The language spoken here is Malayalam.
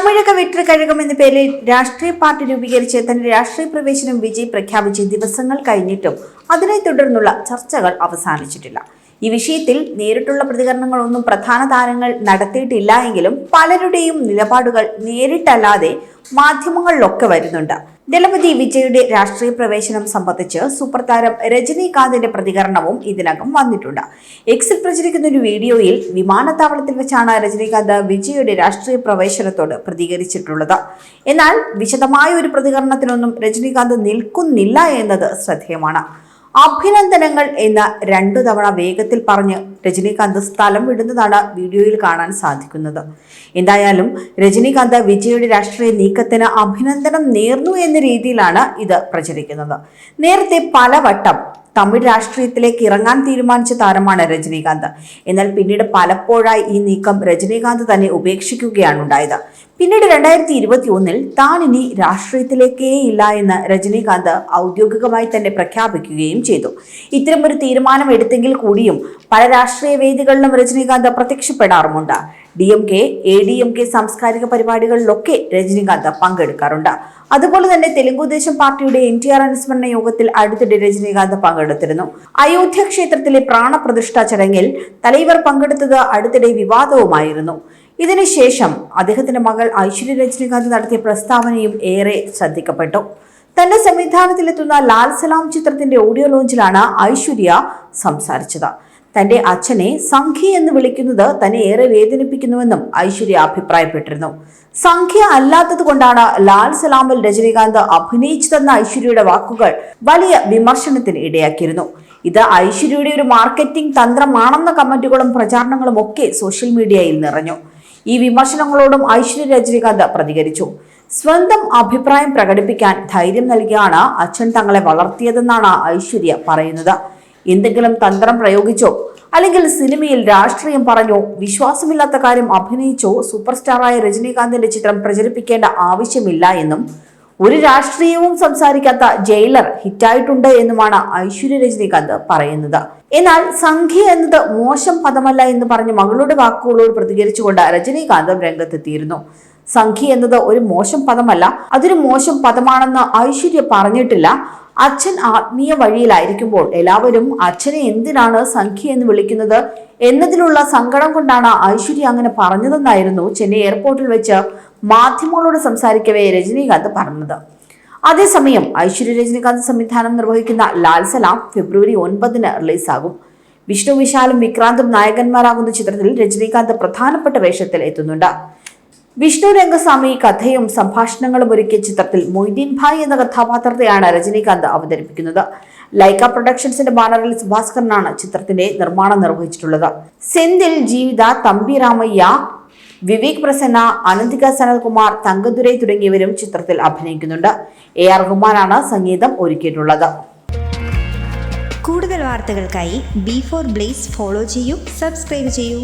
തമിഴക വെട്ടിക്കഴകം എന്ന പേരിൽ രാഷ്ട്രീയ പാർട്ടി രൂപീകരിച്ച് തന്റെ രാഷ്ട്രീയ പ്രവേശനം വിജയ് പ്രഖ്യാപിച്ച് ദിവസങ്ങൾ കഴിഞ്ഞിട്ടും അതിനെ തുടർന്നുള്ള ചർച്ചകൾ അവസാനിച്ചിട്ടില്ല. ഈ വിഷയത്തിൽ നേരിട്ടുള്ള പ്രതികരണങ്ങളൊന്നും പ്രധാന താരങ്ങൾ നടത്തിയിട്ടില്ല എങ്കിലും പലരുടെയും നിലപാടുകൾ നേരിട്ടല്ലാതെ മാധ്യമങ്ങളിലൊക്കെ വരുന്നുണ്ട്. ദളപതി വിജയുടെ രാഷ്ട്രീയ പ്രവേശനം സംബന്ധിച്ച് സൂപ്പർ താരം രജനീകാന്തിന്റെ പ്രതികരണവും ഇതിനകം വന്നിട്ടുണ്ട്. എക്സിൽ പ്രചരിക്കുന്ന ഒരു വീഡിയോയിൽ വിമാനത്താവളത്തിൽ വെച്ചാണ് രജനീകാന്ത് വിജയുടെ രാഷ്ട്രീയ പ്രവേശനത്തോട് പ്രതികരിച്ചിട്ടുള്ളത്. എന്നാൽ വിശദമായ ഒരു പ്രതികരണത്തിനൊന്നും രജനീകാന്ത് നിൽക്കുന്നില്ല എന്നത് ശ്രദ്ധേയമാണ്. അഭിനന്ദനങ്ങൾ എന്ന രണ്ടു തവണ വേഗത്തിൽ പറഞ്ഞ് രജനീകാന്ത് സ്ഥലം വിടുന്നതാണ് വീഡിയോയിൽ കാണാൻ സാധിക്കുന്നത്. എന്തായാലും രജനീകാന്ത് വിജയുടെ രാഷ്ട്രീയ നീക്കത്തിന് അഭിനന്ദനം നേർന്നു എന്ന രീതിയിലാണ് ഇത് പ്രചരിക്കുന്നത്. നേരത്തെ പലവട്ടം തമിഴ് രാഷ്ട്രീയത്തിലേക്ക് ഇറങ്ങാൻ തീരുമാനിച്ച താരമാണ് രജനീകാന്ത്. എന്നാൽ പിന്നീട് പലപ്പോഴായി ഈ നീക്കം രജനീകാന്ത് തന്നെ ഉപേക്ഷിക്കുകയാണ് ഉണ്ടായത്. പിന്നീട് രണ്ടായിരത്തി ഇരുപത്തി ഒന്നിൽ താൻ ഇനി രാഷ്ട്രീയത്തിലേക്കേ ഇല്ല എന്ന് രജനീകാന്ത് ഔദ്യോഗികമായി തന്നെ പ്രഖ്യാപിക്കുകയും ചെയ്തു. ഇത്തരം ഒരു തീരുമാനം എടുത്തെങ്കിൽ കൂടിയും പല രാഷ്ട്രീയ വേദികളിലും Rajinikanth പ്രത്യക്ഷപ്പെടാറുമുണ്ട്. D M K A D M K സാംസ്കാരിക പരിപാടികളിലൊക്കെ രജനീകാന്ത് പങ്കെടുക്കാറുണ്ട്. അതുപോലെ തന്നെ തെലുങ്കുദേശം പാർട്ടിയുടെ എൻ ടി ആർ അനുസ്മരണ യോഗത്തിൽ അടുത്തിടെ രജനീകാന്ത് പങ്കെടുത്തിരുന്നു. അയോധ്യ ക്ഷേത്രത്തിലെ പ്രാണപ്രതിഷ്ഠ ചടങ്ങിൽ തലൈവർ പങ്കെടുത്തത് അടുത്തിടെ വിവാദവുമായിരുന്നു. ഇതിനുശേഷം അദ്ദേഹത്തിന്റെ മകൾ ഐശ്വര്യ രജനീകാന്ത് നടത്തിയ പ്രസ്താവനയും ഏറെ ശ്രദ്ധിക്കപ്പെട്ടു. തന്റെ സംവിധാനത്തിലെത്തുന്ന ലാൽ സലാം ചിത്രത്തിന്റെ ഓഡിയോ ലോഞ്ചിലാണ് ഐശ്വര്യ സംസാരിച്ചത്. തന്റെ അച്ഛനെ സംഖ്യ എന്ന് വിളിക്കുന്നത് തന്നെ ഏറെ വേദനിപ്പിക്കുന്നുവെന്നും ഐശ്വര്യ അഭിപ്രായപ്പെട്ടിരുന്നു. സംഖ്യ അല്ലാത്തത് കൊണ്ടാണ് ലാൽ സലാമിൽ രജനീകാന്ത് അഭിനയിച്ചതെന്ന ഐശ്വര്യയുടെ വാക്കുകൾ വലിയ വിമർശനത്തിന് ഇടയാക്കിയിരുന്നു. ഇത് ഐശ്വര്യയുടെ ഒരു മാർക്കറ്റിംഗ് തന്ത്രമാണെന്ന കമന്റുകളും പ്രചാരണങ്ങളും ഒക്കെ സോഷ്യൽ മീഡിയയിൽ നിറഞ്ഞു. ഈ വിമർശനങ്ങളോടും ഐശ്വര്യ രജനീകാന്ത് പ്രതികരിച്ചു. സ്വന്തം അഭിപ്രായം പ്രകടിപ്പിക്കാൻ ധൈര്യം നൽകിയാണ് അച്ഛൻ തങ്ങളെ വളർത്തിയതെന്നാണ് ഐശ്വര്യ പറയുന്നത്. എന്തെങ്കിലും തന്ത്രം പ്രയോഗിച്ചോ അല്ലെങ്കിൽ സിനിമയിൽ രാഷ്ട്രീയം പറഞ്ഞോ വിശ്വാസമില്ലാത്ത കാര്യം അഭിനയിച്ചോ സൂപ്പർ സ്റ്റാറായ രജനീകാന്തിന്റെ ചിത്രം പ്രചരിപ്പിക്കേണ്ട ആവശ്യമില്ല എന്നും ഒരു രാഷ്ട്രീയവും സംസാരിക്കാത്ത ജയിലർ ഹിറ്റായിട്ടുണ്ട് എന്നുമാണ് ഐശ്വര്യ രജനീകാന്ത് പറയുന്നത്. എന്നാൽ സംഖ്യ എന്നത് മോശം പദമല്ല എന്ന് പറഞ്ഞ് മകളുടെ വാക്കുകളോട് പ്രതികരിച്ചുകൊണ്ട് രജനീകാന്ത് രംഗത്തെത്തിയിരുന്നു. സംഖ്യ എന്നത് ഒരു മോശം പദമല്ല അതൊരു മോശം പദമാണെന്ന് ഐശ്വര്യ പറഞ്ഞിട്ടില്ല. അച്ഛൻ ആത്മീയ വഴിയിലായിരിക്കുമ്പോൾ എല്ലാവരും അച്ഛനെ എന്തിനാണ് സംഖ്യ എന്ന് വിളിക്കുന്നത് എന്നതിലുള്ള സങ്കടം കൊണ്ടാണ് ഐശ്വര്യ അങ്ങനെ പറഞ്ഞതെന്നായിരുന്നു ചെന്നൈ എയർപോർട്ടിൽ വെച്ച് മാധ്യമങ്ങളോട് സംസാരിക്കവേ രജനീകാന്ത് പറഞ്ഞത്. അതേസമയം ഐശ്വര്യ രജനീകാന്ത് സംവിധാനം നിർവഹിക്കുന്ന ലാൽ സലാം ഫെബ്രുവരി ഒൻപതിന് റിലീസാകും. വിഷ്ണു വിശാലും വിക്രാന്തും നായകന്മാരാകുന്ന ചിത്രത്തിൽ രജനീകാന്ത് പ്രധാനപ്പെട്ട വേഷത്തിൽ എത്തുന്നുണ്ട്. വിഷ്ണു രംഗസ്വാമി കഥയും സംഭാഷണങ്ങളും ഒരുക്കിയ ചിത്രത്തിൽ മൊയ്തീൻ ഭായ് എന്ന കഥാപാത്രത്തെയാണ് രജനീകാന്ത് അവതരിപ്പിക്കുന്നത്. ലൈക്ക പ്രൊഡക്ഷൻസിന്റെ ബാനറിൽ സുഭാസ്കരനാണ് ചിത്രത്തിന്റെ നിർമ്മാണം നിർവഹിച്ചിട്ടുള്ളത്. സെന്തിൽ ജീവിത തമ്പി രാമയ്യ വിവേക് പ്രസന്ന അനന്തിക സനൽകുമാർ തങ്കദുരൈ തുടങ്ങിയവരും ചിത്രത്തിൽ അഭിനയിക്കുന്നുണ്ട്. എ ആർ റഹ്മാനാണ് സംഗീതം ഒരുക്കിയിട്ടുള്ളത്. കൂടുതൽ വാർത്തകൾക്കായി ബി ഫോർ ബ്ലേസ് ഫോളോ ചെയ്യൂ സബ്സ്ക്രൈബ് ചെയ്യൂ.